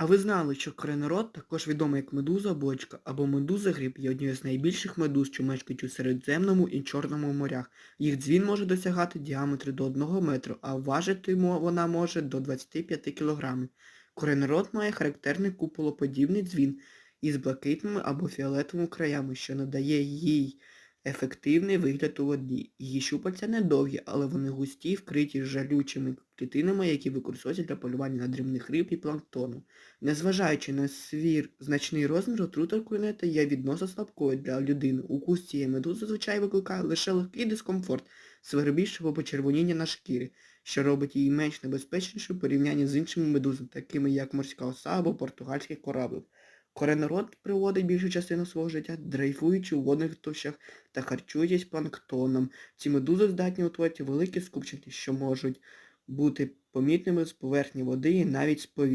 А ви знали, що коренород, також відомий як медуза бочка або медуза гриб, є однією з найбільших медуз, що мешкають у Середземному і Чорному морях. Їх дзвін може досягати діаметру до 1 метру, а важити вона може до 25 кг. Коренород має характерний куполоподібний дзвін із блакитними або фіолетовими краями, що надає їй ефективний вигляд у воді. Її щупальця недовгі, але вони густі, вкриті жалючими клітинами, які використовуються для полювання на дрібних риб і планктону. Незважаючи на свій значний розмір, отрута курнета є відносно слабкою для людини. Укус цієї медузи зазвичай викликає лише легкий дискомфорт, свербіж почервоніння на шкірі, що робить її менш небезпечнішою в порівнянні з іншими медузами, такими як морська оса або португальський кораблик. Коренород приводить більшу частину свого життя, дрейфуючи у водних товщах та харчуючись планктоном. Ці медузи здатні утворити великі скупчики, що можуть бути помітними з поверхні води і навіть з повітря.